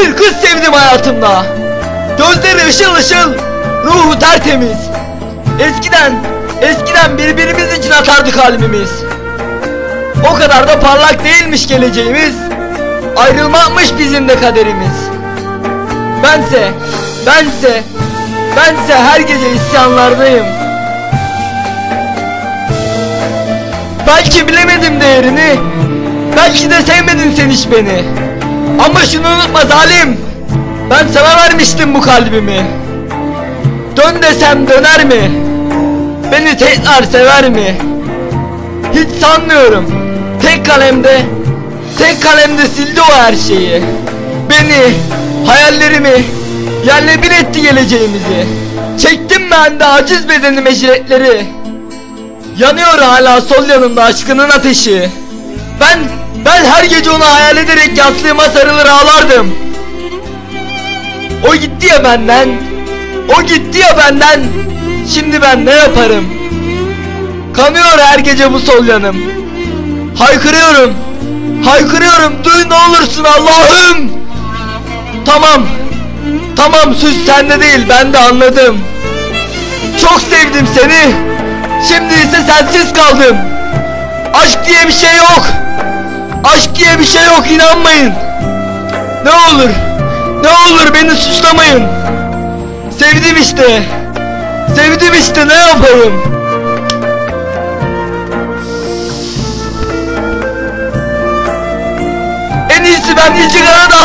Bir kız sevdim hayatımda. Gözleri ışıl ışıl, ruhu tertemiz. Eskiden, eskiden birbirimiz için atardık kalbimiz. O kadar da parlak değilmiş geleceğimiz. Ayrılmakmış bizim de kaderimiz. Bense, bense, bense her gece isyanlardayım. Belki bilemedim değerini. Belki de sevmedin sen hiç beni. Ama şunu unutma zalim. Ben sana vermiştim bu kalbimi. Dön desem döner mi? Beni tekrar sever mi? Hiç sanmıyorum. Tek kalemde, tek kalemde sildi o her şeyi. Beni, hayallerimi, yerle bir etti geleceğimizi. Çektim ben de aciz bedenime jiletleri. Yanıyor hala sol yanımda aşkının ateşi. Ben, ben her gece onu hayal ederek yastığıma sarılır ağlardım. O gitti ya benden. O gitti ya benden. Şimdi ben ne yaparım? Kanıyor her gece bu sol yanım. Haykırıyorum. Haykırıyorum. Duy ne olursun Allah'ım. Tamam. Tamam suç sende değil ben de anladım. Çok sevdim seni. Şimdi ise sensiz kaldım. Aşk diye bir şey yok. Aşk diye bir şey yok inanmayın. Ne olur. Ne olur beni suçlamayın. Sevdim işte. Sevdim işte ne yapayım? En iyisi ben İlcigar'a da